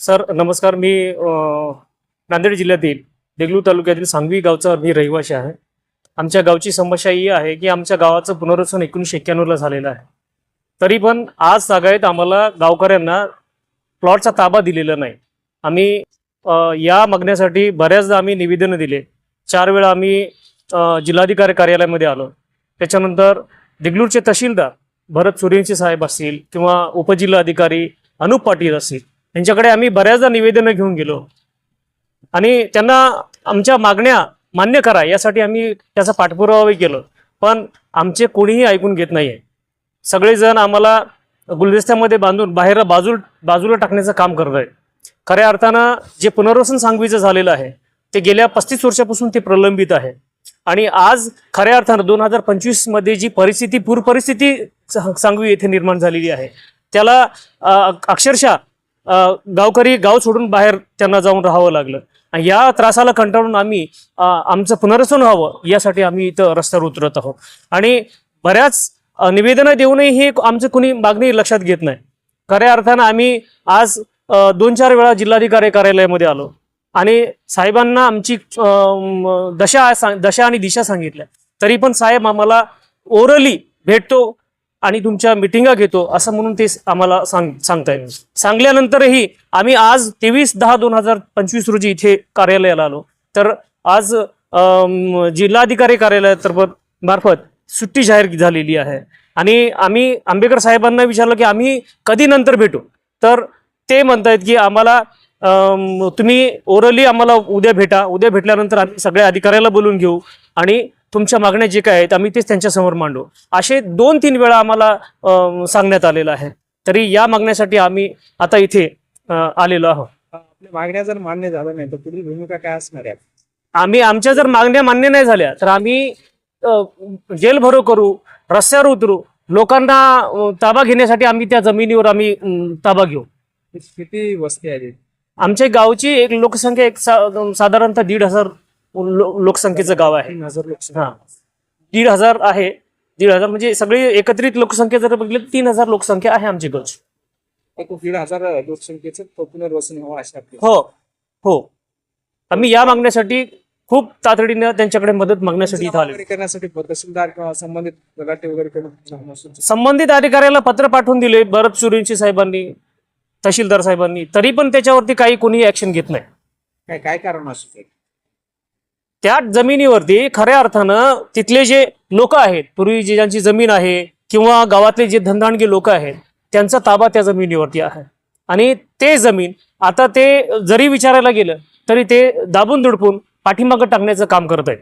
Sir नमस्कार. मी नांदेड जिल्ह्यातील देगलूर तालुक्यातील सांगवी गावचा मी रहिवासी आहे. आमच्या गावची समस्या ही आहे की आमच्या गावाचं पुनर्वसन एकोणीसशे एक्क्याण्णवला झालेलं आहे. तरी पण आज तागायत आम्हाला गावकऱ्यांना प्लॉटचा ताबा दिलेला नाही. आम्ही या मागण्यासाठी बऱ्याचदा आम्ही निवेदनं दिले. चार वेळा आम्ही जिल्हाधिकारी कार्यालयामध्ये आलो. त्याच्यानंतर देगलूरचे तहसीलदार भरत सूर्यवंशी साहेब असतील किंवा उपजिल्हाधिकारी अनुप पाटील असतील यांच्याकडे आम्ही बऱ्याचदा निवेदनं घेऊन गेलो. आणि त्यांना आमच्या मागण्या मान्य करा यासाठी आम्ही त्याचा पाठपुरावाही केलं. पण आमचे कोणीही ऐकून घेत नाही आहे सगळेजण आम्हाला गुलदस्त्यामध्ये बांधून बाहेर बाजू बाजूला टाकण्याचं काम करत आहे खऱ्या अर्थानं जे पुनर्वसन सांगवीचं झालेलं आहे ते गेल्या पस्तीस वर्षापासून ते प्रलंबित आहे. आणि आज खऱ्या अर्थानं दोन हजार पंचवीसमध्ये जी परिस्थिती पूर परिस्थिती सांगवी येथे निर्माण झालेली आहे त्याला अक्षरशः गावकरी गाव सोडून बाहेर त्यांना जाऊन राहावं लागलं. आणि या त्रासाला कंटाळून आम्ही आमचं पुनर्वसन व्हावं यासाठी आम्ही इथं रस्त्यावर उतरत आहोत. आणि बऱ्याच निवेदनं देऊनही हे आमचं कुणी मागणी लक्षात घेत नाही. खऱ्या अर्थानं आम्ही आज दोन चार वेळा जिल्हाधिकारी कार्यालयामध्ये आलो. आणि साहेबांना आमची दशा दशा आणि दिशा सांगितल्या. तरी पण साहेब आम्हाला ओरली भेटतो आणि तुमच्या मिटिंगा घेतो असं म्हणून ते आम्हाला सांग सांगतायत. सांगल्यानंतरही आम्ही आज तेवीस दहा दोन हजार पंचवीस रोजी इथे कार्यालयाला आलो. तर आज जिल्हाधिकारी कार्यालयातर्फत मार्फत सुट्टी जाहीर झालेली आहे. आणि आम्ही आंबेडकर साहेबांना विचारलं की आम्ही कधी नंतर भेटू? तर ते म्हणतायत की आम्हाला तुम्ही ओरली आम्हाला उद्या भेटा. उद्या भेटल्यानंतर आम्ही सगळ्या अधिकाऱ्याला बोलून घेऊ. आणि तुमच्या मागण्या जे काय आहेत आम्ही तेच त्यांच्यासमोर मांडू. असे दोन तीन वेळा आम्हाला सांगण्यात आलेलं आहे. तरी या मागण्यासाठी आम्ही आता इथे आलेलो आहोत. आपल्या मागण्या जर मान्य झाल्या नाही तर पुढील भूमिका काय असणार आहे? आम्ही आमच्या जर मागण्या मान्य नाही झाल्या तर आम्ही जेल भरो करू रस्त्यावर उतरू लोकांना ताबा घेण्यासाठी आम्ही त्या जमिनीवर आम्ही ताबा घेऊ. किती वस्ती आहे आमच्या गावची एक लोकसंख्या एक सा- साधारणतः दीड हजार लो- लोकसंख्येचं गाव आहे. तीन हजार लोकसंख्या. हा. दीड हजार आहे. दीड हजार म्हणजे सगळी एकत्रित लोकसंख्या जर बघितली तर तीन हजार लोकसंख्या आहे आमची एक दीड हजार लोकसंख्येचं पुनर्वसन व्हावं अशा आपली हो हो. आम्ही या मागण्यासाठी खूप तातडीनं त्यांच्याकडे मदत मागण्यासाठी इथं आलो करण्यासाठी तहसीलदार किंवा संबंधित वगैरे संबंधित अधिकाऱ्याला पत्र पाठवून दिले भरत सूर्यवंशी साहेबांनी तहसीलदार साहेबांनी तरी पण त्याच्यावरती काही कोणी ऍक्शन घेत नाही. काय काय कारण असू शकते? त्या जमिनीवरती खऱ्या अर्थानं तिथले जे लोक आहेत पूर्वी जे ज्यांची जमीन आहे किंवा गावातले जे धंदाणगी लोक आहेत त्यांचा ताबा त्या जमिनीवरती आहे. आणि ते जमीन आता ते जरी विचारायला गेलं तरी ते दाबून दुडपून पाठीमागं टाकण्याचं काम करत आहेत.